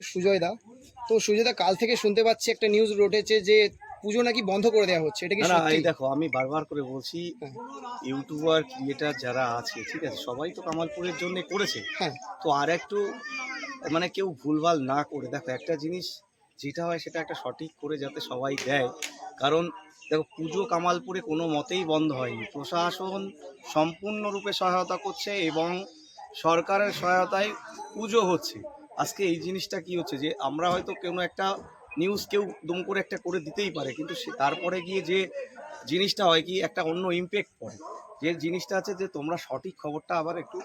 সুজয় দা তো সুজয় দা কাল থেকে শুনতে পাচ্ছি একটা নিউজ রটেছে যে পুজো নাকি বন্ধ করে দেওয়া হচ্ছে এটা কি না সত্যি? এই দেখো আমি বারবার করে বলছি হ্যাঁ। ইউটিউবার ক্রিয়েটার যারা আছে ঠিক আছে সবাই তো কামালপুরের জন্য করেছে। হ্যাঁ। তো আর একটু মানে কেউ ভুলভাল না করে দেখো একটা জিনিস যেটা হয় সেটা একটা সঠিক করে যাতে সবাই দেয়। কারণ দেখো পুজো কামালপুরে কোনো মতেই বন্ধ হয়নি। প্রশাসন সম্পূর্ণরূপে সহায়তা করছে এবং সরকারের সহায়তায় পুজো হচ্ছে। আজকে এই জিনিসটা কি হচ্ছে যে আমরা হয়তো কোনো একটা নিউজ কেউ দুম করে একটা করে দিতেই পারে, কিন্তু তারপরে গিয়ে যে জিনিসটা হয় কি একটা অন্য ইম্প্যাক্ট পড়ে। যে জিনিসটা আছে যে তোমরা সঠিক খবরটা আবার একটু,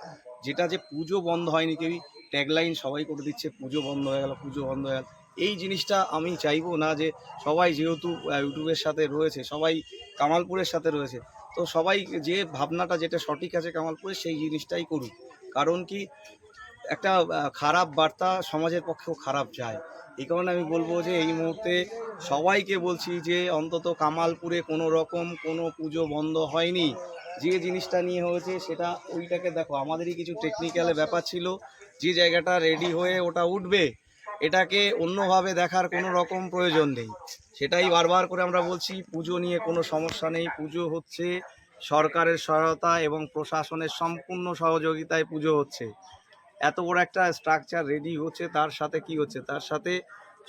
যেটা যে পুজো বন্ধ হয়নি, কেউই ট্যাগলাইন সবাই করে দিচ্ছে, পুজো বন্ধ হয়ে গেল, পুজো বন্ধ হয়ে গেল। এই জিনিসটা আমি চাইব না যে সবাই যেহেতু ইউটিউবের সাথে রয়েছে, সবাই কামালপুরের সাথে রয়েছে, তো সবাই যে ভাবনাটা যেটা সঠিক আছে কামালপুরে সেই জিনিসটাই করুক। কারণ কি একটা খারাপ বার্তা সমাজের পক্ষেও খারাপ যায়। এই কারণে আমি বলব যে এই মুহূর্তে সবাইকে বলছি যে অন্তত কামালপুরে কোনো রকম কোনো পুজো বন্ধ হয়নি। যে জিনিসটা নিয়ে হয়েছে সেটা ওইটাকে দেখো, আমাদেরই কিছু টেকনিক্যাল ব্যাপার ছিল। যে জায়গাটা রেডি হয়ে ওটা উঠবে, এটাকে অন্যভাবে দেখার কোনো রকম প্রয়োজন নেই। সেটাই বারবার করে আমরা বলছি, পুজো নিয়ে কোনো সমস্যা নেই। পুজো হচ্ছে সরকারের সহায়তা এবং প্রশাসনের সম্পূর্ণ সহযোগিতায় পুজো হচ্ছে। এত বড় একটা স্ট্রাকচার রেডি হচ্ছে তার সাথে কি হচ্ছে? তার সাথে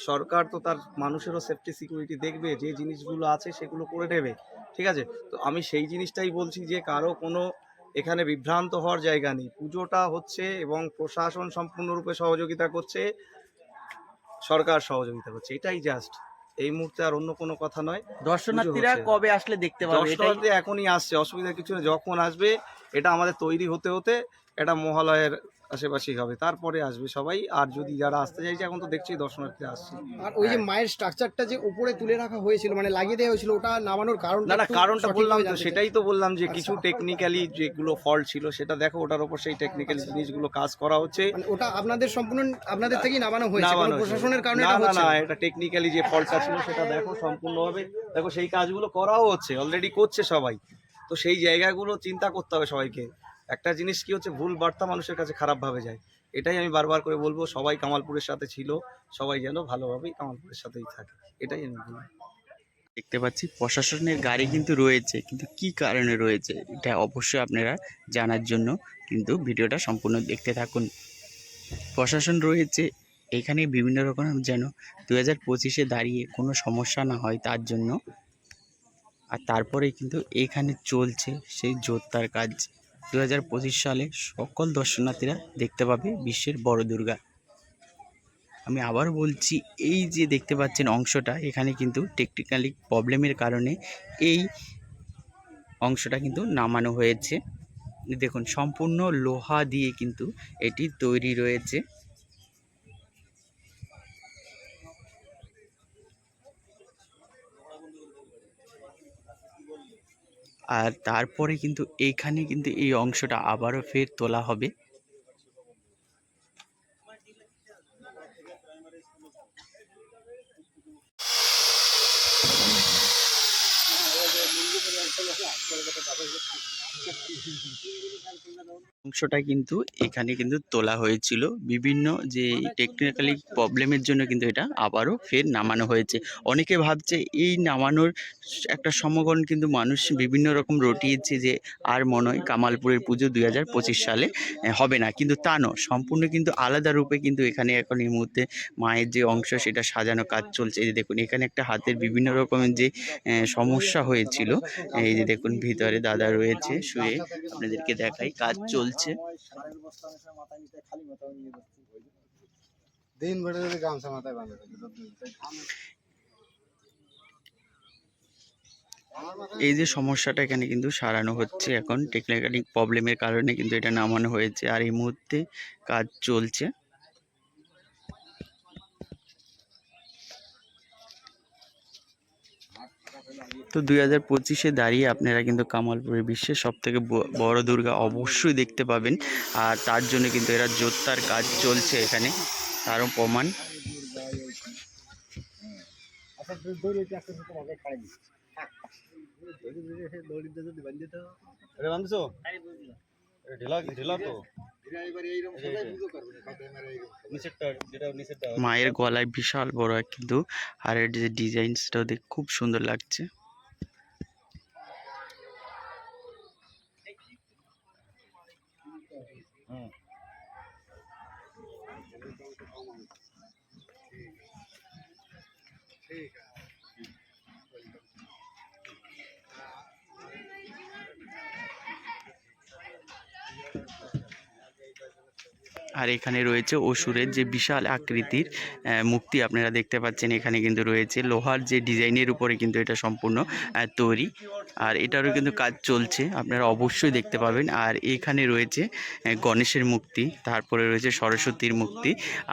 সরকার তো তার মানুষেরও সেফটি সিকিউরিটি দেখবে যে জিনিসগুলো আছে সেগুলো করে নেবে ঠিক আছে? তো আমি সেই জিনিসটাই বলছি যে কারও কোনো এখানে বিভ্রান্ত হওয়ার জায়গা নেই। পুজোটা হচ্ছে এবং প্রশাসন সম্পূর্ণরূপে সহযোগিতা করছে সরকার সহযোগিতা করছে এটাই জাস্ট এই মুহূর্তে আর অন্য কোনো কথা নয়। দর্শনার্থীরা কবে আসলে দেখতে পাবে? দর্শনার্থী এখনই আসছে অসুবিধা কিছু নেই। যখন আসবে এটা আমাদের তৈরি হতে হতে এটা মহালয়ের আশেপাশেই হবে। তারপরে আসবে সবাই। আর যদি যারা আসতে চাইছে এখন তো দেখছি দর্শনার্থী আসছে। আর ওই যে মায়ের স্ট্রাকচারটা যে উপরে তুলে রাখা হয়েছিল মানে লাগিয়ে দেওয়া হয়েছিল ওটা নামানোর কারণ না না কারণটা বললাম তো সেটাই তো বললাম যে কিছু টেকনিক্যালি যেগুলো ফল্ট ছিল সেটা দেখো ওটার উপর সেই টেকনিক্যাল জিনিসগুলো কাজ করা হচ্ছে। মানে ওটা আপনাদের সম্পূর্ণ আপনাদের থেকেই নামানো হয়েছে কোনো প্রশাসনের কারণে না না না না। এটা টেকনিক্যালি যে ফল্টটা ছিল সেটা দেখো সম্পূর্ণভাবে দেখো সেই কাজগুলো করাও হচ্ছে অলরেডি করছে সবাই। তো সেই জায়গাগুলো চিন্তা করতে হবে সবাইকে। একটা জিনিস কি হচ্ছে, ভুল বার্তা মানুষের কাছে খারাপভাবে যায়। এটাই আমি বারবার করে বলব, সবাই কামালপুরের সাথে ছিল, সবাই যেন ভালোভাবেই কামালপুরের সাথেই থাকে। এটাই আমি বলব। দেখতে পাচ্ছি প্রশাসনের গাড়ি কিন্তু রয়েছে, কিন্তু কি কারণে রয়েছে, এটা অবশ্যই আপনারা জানার জন্য কিন্তু ভিডিওটা সম্পূর্ণ দেখতে থাকুন। প্রশাসন রয়েছে, এখানে বিভিন্ন রকম যেন দু হাজার পঁচিশে দাঁড়িয়ে কোনো সমস্যা না হয় তার জন্য। আর তারপরে কিন্তু এখানে চলছে সেই যোদ্ধার কাজ। দু হাজার পঁচিশ সালে সকল দর্শনার্থীরা দেখতে পাবে বিশ্বের বড় দুর্গা। আমি আবার বলছি, এই যে দেখতে পাচ্ছেন অংশটা, এখানে কিন্তু টেকনিক্যালি প্রবলেমের কারণে এই অংশটা কিন্তু নামানো হয়েছে। দেখুন, সম্পূর্ণ লোহা দিয়ে কিন্তু এটি তৈরি রয়েছে। আর তারপরে কিন্তু এইখানে কিন্তু এই অংশটা আবারও ফের তোলা হবে। অংশটা কিন্তু এখানে কিন্তু তোলা হয়েছিল। বিভিন্ন যে টেকনিক্যালি প্রবলেমের জন্য কিন্তু এটা আবারও ফের নামানো হয়েছে। অনেকে ভাবছে এই নামানোর একটা সমগণ কিন্তু মানুষ বিভিন্ন রকম রটিয়েছে যে আর মনে হয় কামালপুরের পুজো দুই হাজার পঁচিশ সালে হবে না। কিন্তু তা নয়, সম্পূর্ণ কিন্তু আলাদা রূপে কিন্তু এখানে এখন এই মুহূর্তে মায়ের যে অংশ, সেটা সাজানো কাজ চলছে। এই যে দেখুন, এখানে একটা হাতের বিভিন্ন রকমের যে সমস্যা হয়েছিল। এই যে দেখুন, ভিতরে দাদা রয়েছে শুয়ে আপনাদেরকে দেখাই কাজ চলছে। দিন বেড়ে যদি গামছা মাথায় বাঁধে থাকে তো দিন। এই যে সমস্যাটা এখানে কিন্তু সারানো হচ্ছে এখন টেকনিক্যালি প্রবলেমের কারণে কিন্তু এটা নামানো হয়েছে। আর এই মুহূর্তে কাজ চলছে। তো দুই হাজার পঁচিশে দাঁড়িয়ে আপনারা কিন্তু কামালপুরে বিশ্বের সব থেকে বড় দুর্গা অবশ্যই দেখতে পাবেন। আর তার জন্য কিন্তু এরা যোদ্ধার কাজ চলছে এখানে তারও প্রমাণ। মায়ের গলায় বিশাল বড় কিন্তু হারের যে ডিজাইন সেটাও দেখে খুব সুন্দর লাগছে। ঠিক আছে আর এখানে রয়েছে অসুরের যে বিশাল আকৃতির মূর্তি আপনারা দেখতে পাচ্ছেন, এখানে কিন্তু রয়েছে লোহার যে ডিজাইনের উপরে কিন্তু এটা সম্পূর্ণ তৈরি। আর এটারও কিন্তু কাজ চলছে, আপনারা অবশ্যই দেখতে পাবেন। আর এখানে রয়েছে গণেশের মূর্তি, তারপরে রয়েছে সরস্বতীর মূর্তি,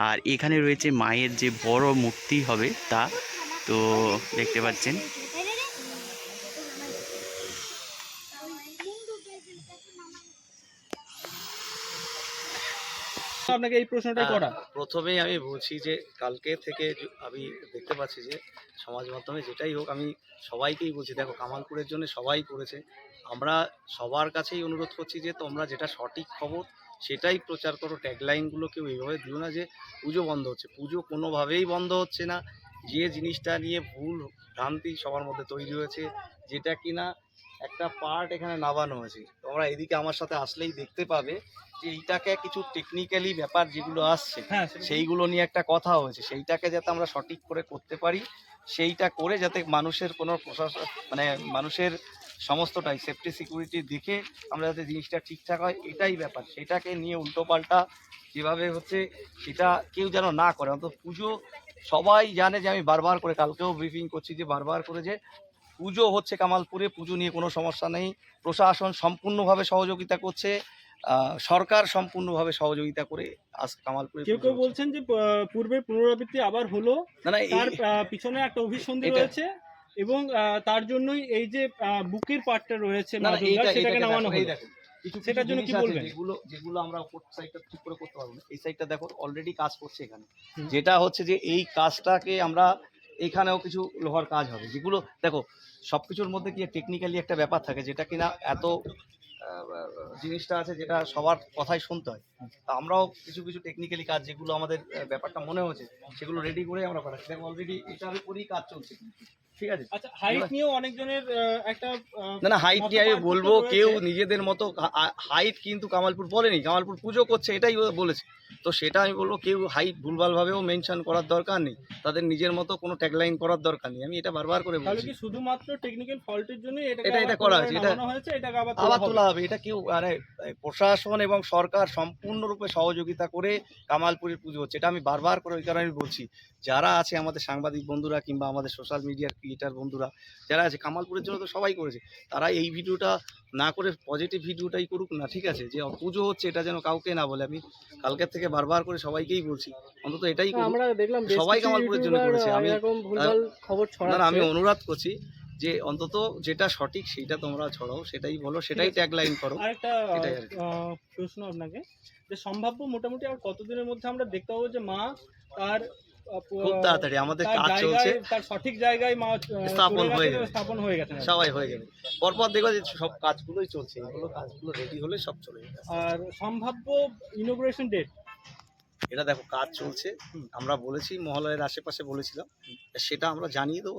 আর এখানে রয়েছে মায়ের যে বড় মূর্তি হবে তা, তো দেখতে পাচ্ছেন। আপনাকে এই প্রশ্নটা করা প্রথমেই আমি বলছি যে কালকে থেকে আমি দেখতে পাচ্ছি যে সমাজ মাধ্যমে যেটাই হোক আমি সবাইকেই বলছি দেখো কামালপুরের জন্য সবাই করেছে। আমরা সবার কাছেই অনুরোধ করছি যে তোমরা যেটা সঠিক খবর সেটাই প্রচার করো। ট্যাগলাইনগুলোকে কেউ এইভাবে দিও না যে পুজো বন্ধ হচ্ছে। পুজো কোনোভাবেই বন্ধ হচ্ছে না। যে জিনিসটা নিয়ে ভুল ভ্রান্তি সবার মধ্যে তৈরি হয়েছে যেটা কিনা একটা পার্ট এখানে নামানো হয়েছে। তোমরা এদিকে আমার সাথে আসলেই দেখতে পাবে যে এইটাকে কিছু টেকনিক্যালি ব্যাপার যেগুলো আসছে হ্যাঁ সেইগুলো নিয়ে একটা কথা হয়েছে। সেইটাকে যাতে আমরা সঠিক করে করতে পারি সেইটা করে যাতে মানুষের কোনো প্রশাসন মানে মানুষের সমস্তটাই সেফটি সিকিউরিটি দেখে আমরা যাতে জিনিসটা ঠিকঠাক হয় এটাই ব্যাপার। সেটাকে নিয়ে উল্টোপাল্টা যেভাবে হচ্ছে সেটা কেউ যেন না করে। অন্তত পুজো সবাই জানে যে আমি বারবার করে কালকেও ব্রিফিং করছি যে বারবার করে যে পুজো হচ্ছে কামালপুরে পুজো নিয়ে কোনো সমস্যা নেই। প্রশাসন সম্পূর্ণভাবে সহযোগিতা করছে সরকার সম্পূর্ণভাবে সহযোগিতা করে আজ কামালপুরে কেউ কেউ বলছেন যে আহ, পূর্বের পুনরাবৃত্তি আবার হলো। না না তার পিছনে একটা অভিসন্ধি রয়েছে এবং তার জন্যই এই যে বুকের পার্টটা রয়েছে সেটাকে নামানো দেখো কিছু সেটার জন্য কি বলবেন? যেগুলো যেগুলো আমরা উপর সাইডটা ঠিক করে করতে পারব না। এই সাইডটা দেখো অলরেডি কাজ করছে এখানে। যেটা হচ্ছে যে এই কাজটাকে আমরা এখানেও কিছু লোহার কাজ হবে। যেগুলো দেখো সবকিছুর মধ্যে কি টেকনিক্যালি একটা ব্যাপার থাকে যেটা কিনা এত জিনিসটা আছে যেটা সবার কথাই শুনতে হয়। তা আমরাও কিছু কিছু টেকনিক্যালি কাজ যেগুলো আমাদের ব্যাপারটা মনে হচ্ছে সেগুলো রেডি করে আমরা পাঠাচ্ছি দেখো অলরেডি এটার উপরেই কাজ চলছে। ঠিক আছে। আচ্ছা হাইট নিয়েও অনেকজনের একটা না না হাইট নিয়ে আমি বলব। কেউ নিজেদের মতো হাইট কিন্তু কামালপুর বলেনি। কামালপুর পুজো করছে এটাই বলেছে। তো সেটা আমি বলব কেউ হাইট ভুলভালভাবেও মেনশন করার দরকার নেই। তাদের নিজের মতো কোনো ট্যাগলাইন করার দরকার নেই। আমি এটা বারবার করে বলছি। শুধুমাত্র টেকনিক্যাল ফল্টের জন্য এটা- এটা করা হয়েছে, এটা- আবার তোলা। হবে? এটা কেউ আরে প্রশাসন এবং সরকার সম্পূর্ণরূপে সহযোগিতা করে কামালপুরের পুজো হচ্ছে। এটা আমি বারবার করে ওই কারণে আমি বলছি যারা আছে আমাদের সাংবাদিক বন্ধুরা কিংবা আমাদের সোশ্যাল মিডিয়ার ক্রিয়েটার বন্ধুরা যারা আছে কামালপুরের জন্য তো সবাই করেছে তারা এই ভিডিওটা না করে পজিটিভ ভিডিওটাই করুক না ঠিক আছে যে পুজো হচ্ছে এটা যেন কাউকে না বলে আমি কালকের থেকে বারবার করে সবাইকেই বলছি অন্তত এটাই আমরা দেখলাম সবাই কামালপুরের জন্য করেছে। আমি- খবর আমি অনুরোধ করছি যে অন্তত যেটা সঠিক সেটা তোমরা ছড়াও সেটাই বলো সেটাই ট্যাগলাইন করো আরেকটা এটাই আর কি। প্রশ্ন আপনাকে যে সম্ভাব্য মোটামুটি আর কতদিনের মধ্যে আমরা দেখতে পাবো যে মা তার খুব তাড়াতাড়ি আমাদের কাজ চলছে। তার সঠিক জায়গায় মা স্থাপন হয়ে যাবে। স্থাপন হয়ে গেছে। সবাই হয়ে যাবে পরপর দেখো যে সব কাজগুলোই চলছে এগুলো কাজগুলো রেডি হলে সব চলে যাবে। আর সম্ভাব্য ইনোগ্রেশন ডেট এটা দেখো কাজ চলছে। আমরা বলেছি মহালয়ের আশেপাশে বলেছিলাম। সেটা আমরা জানিয়ে দেবো।